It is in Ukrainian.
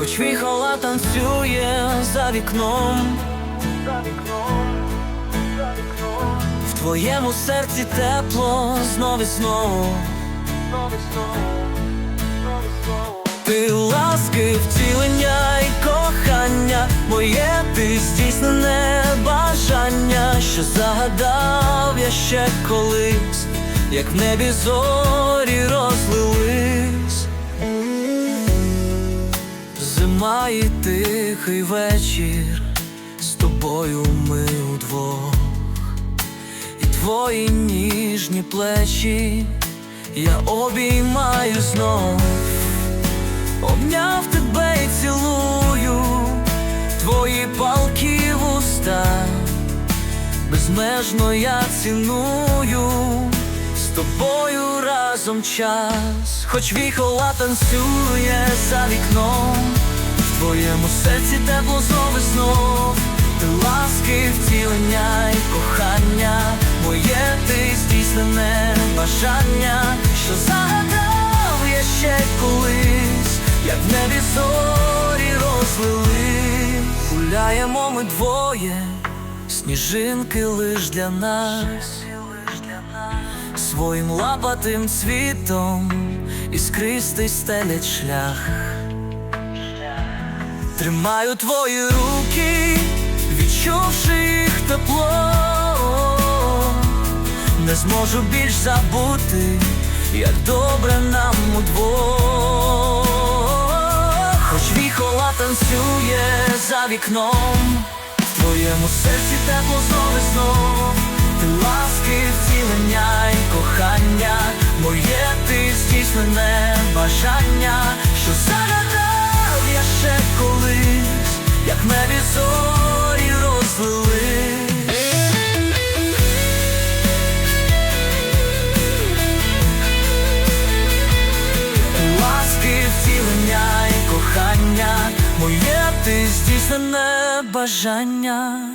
Хоч віхола танцює за вікном, за вікном, за вікном, в твоєму серці тепло знов і знов. Ти ласки, втілення і кохання, моє ти здійснене бажання, що загадав я ще колись, як в небі зорі розлились. І тихий вечір, з тобою ми удвох, і твої ніжні плечі я обіймаю знов. Обняв тебе і цілую, твої палки вуста, безмежно я ціную, з тобою разом час, хоч віхола танцює за вікном, твоєму серці тепло знов і знов, ти ласки, втілення і кохання, моє ти здійснене бажання, що загадав я ще колись, як в небі зорі розлились, гуляємо ми двоє, сніжинки лиш для нас. Своїм лапатим цвітом іскристий стелять шлях. Тримаю твої руки, відчувши їх тепло, не зможу більш забути, як добре нам удвох. Хоч віхола танцює за вікном, в твоєму серці тепло знов і знов, ти ласки, втілення і кохання, моє ти здійснене бажання, що загадав в зорі розлились. Ласки, втілення і кохання, моє ти здійснене бажання.